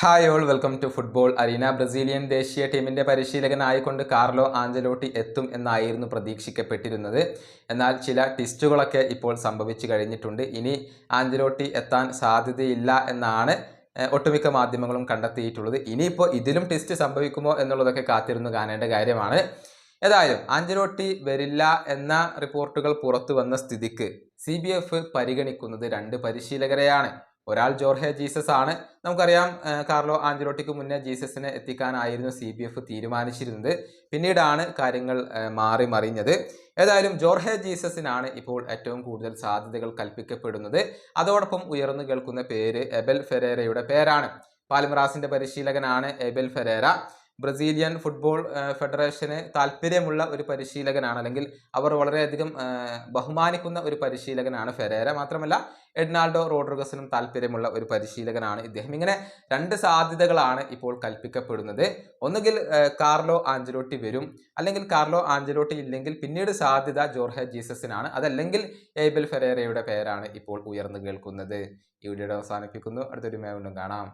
Hi all welcome to football arena Brazilian ദേശീയ ടീമിന്റെ പരിശീലകനായിക്കൊണ്ട് Carlo Ancelotti എത്തും എന്നായിരുന്നു പ്രതീക്ഷിക്കപ്പെട്ടിരുന്നത്. എന്നാൽ ചില ടിസ്റ്റുകളൊക്കെ ഇപ്പോൾ സംഭവിച്ചു കഴിഞ്ഞിട്ടുണ്ട്. ഇനി ആഞ്ചലോട്ടി എത്താൻ സാധ്യതയില്ല എന്നാണ് ഒട്ടുമിക്ക മാധ്യമങ്ങളും കണ്ടെത്തിയിട്ടുള്ളത്. ഇനിയിപ്പോൾ ഇതിലും ടെസ്റ്റ് സംഭവിക്കുമോ എന്നുള്ളതൊക്കെ കാത്തിരുന്നു കാണേണ്ട കാര്യമാണ്. ഏതായാലും ആഞ്ചലോട്ടി വരില്ല എന്ന റിപ്പോർട്ടുകൾ പുറത്തു വന്ന സ്ഥിതിക്ക് സി പരിഗണിക്കുന്നത് രണ്ട് പരിശീലകരെയാണ്. ഒരാൾ ജോർഹെ ജീസസ് ആണ്. നമുക്കറിയാം കാർലോ ആഞ്ചലോട്ടിക്ക് മുന്നേ ജീസസിനെ എത്തിക്കാനായിരുന്നു സി ബി എഫ് തീരുമാനിച്ചിരുന്നത്. പിന്നീടാണ് കാര്യങ്ങൾ മാറി മറിഞ്ഞത്. ഏതായാലും ജോർഹെ ജീസസിനാണ് ഇപ്പോൾ ഏറ്റവും കൂടുതൽ സാധ്യതകൾ കൽപ്പിക്കപ്പെടുന്നത്. അതോടൊപ്പം ഉയർന്നു കേൾക്കുന്ന പേര് എബൽ ഫെരേരയുടെ പേരാണ്. പാലിമറാസിന്റെ പരിശീലകനാണ് എബൽ ഫെരേര. ബ്രസീലിയൻ ഫുട്ബോൾ ഫെഡറേഷന് താല്പര്യമുള്ള ഒരു പരിശീലകനാണ്. അല്ലെങ്കിൽ അവർ വളരെയധികം ബഹുമാനിക്കുന്ന ഒരു പരിശീലകനാണ് ഫെരേര. മാത്രമല്ല എഡ്നാൾഡോ റോഡ്രിഗസിനും താല്പര്യമുള്ള ഒരു പരിശീലകനാണ് ഇദ്ദേഹം. ഇങ്ങനെ രണ്ട് സാധ്യതകളാണ് ഇപ്പോൾ കൽപ്പിക്കപ്പെടുന്നത്. ഒന്നുകിൽ കാർലോ ആഞ്ചലോട്ടി വരും. അല്ലെങ്കിൽ കാർലോ ആഞ്ചലോട്ടി ഇല്ലെങ്കിൽ പിന്നീട് സാധ്യത ജോർഹെ ജീസസിനാണ്. അതല്ലെങ്കിൽ ഏബൽ ഫെരേരയുടെ പേരാണ് ഇപ്പോൾ ഉയർന്നു കേൾക്കുന്നത്. ഈ വീഡിയോയുടെ അവസാനിപ്പിക്കുന്നു. അടുത്തൊരു മേ വീണ്ടും കാണാം.